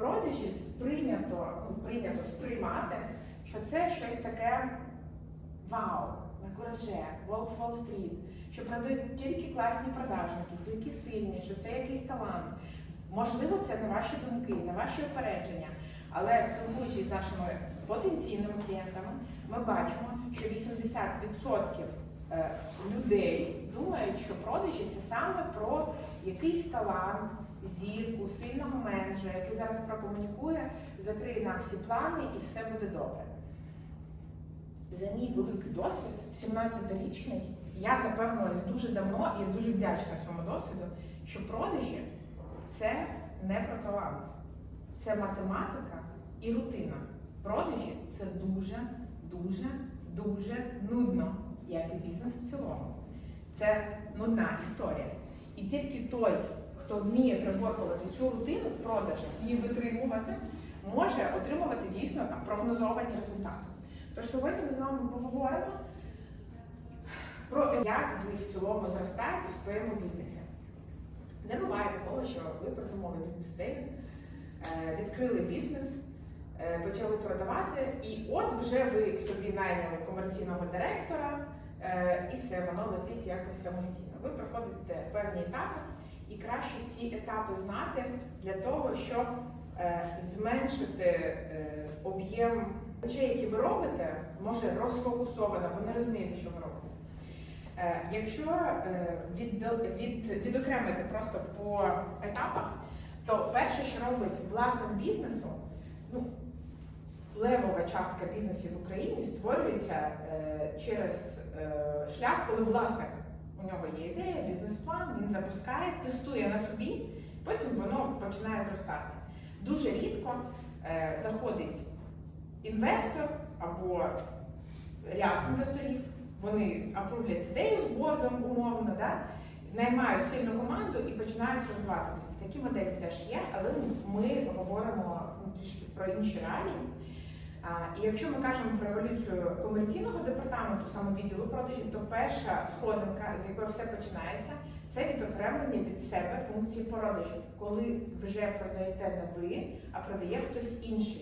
продажі сприйнято, ну, прийнято сприймати, що це щось таке вау, на кураже, Волкс Wall Street, що продають тільки класні продажники, тільки сильні, що це якийсь талант. Можливо, це на ваші думки, на ваші опередження, але спілкуючись з нашими потенційними клієнтами, ми бачимо, що 80% е, людей думають, що продажі це саме про якийсь талант, зірку, сильного менеджера, який зараз прокомунікує, закриє нам всі плани і все буде добре. За мій великий досвід, 17-річний, я запевнилась дуже давно і я дуже вдячна цьому досвіду, що продажі це не про талант, це математика і рутина. Продажі це дуже, дуже, дуже нудно, як і бізнес в цілому. Це нудна історія. І тільки той, хто вміє приборкувати цю рутину в продажах, її витримувати, може отримувати дійсно там, прогнозовані результати. Тож сьогодні ми з вами поговоримо про як ви в цілому зростаєте в своєму бізнесі. Не буває такого, що ви придумали бізнес-ідею, е, відкрили бізнес, е, почали продавати, і от вже ви собі найняли комерційного директора, і все, воно летить якось самостійно. Ви проходите певні етапи, і краще ці етапи знати для того, щоб е, зменшити е, об'єм речей, які ви робите, може розфокусовано, бо не розумієте, що ви робите. Е, Якщо е, від, від, відокремити просто по етапах, то перше, що робить власник бізнесу, ну, левова частка бізнесів в Україні створюється е, через е, шлях, коли власник у нього є ідея, бізнес-план, він запускає, тестує на собі, потім воно починає зростати. Дуже рідко е, заходить інвестор або ряд інвесторів, вони апрувлять ідею з бордом умовно, да? наймають сильну команду і починають розвивати бізнес. Такі моделі теж є, але ми говоримо трішки про інші реалії. І якщо ми кажемо про еволюцію комерційного департаменту, саме відділу продажів, то перша сходинка, з якої все починається, це відокремлення від себе функції продажів, коли вже продаєте не ви, а продає хтось інший.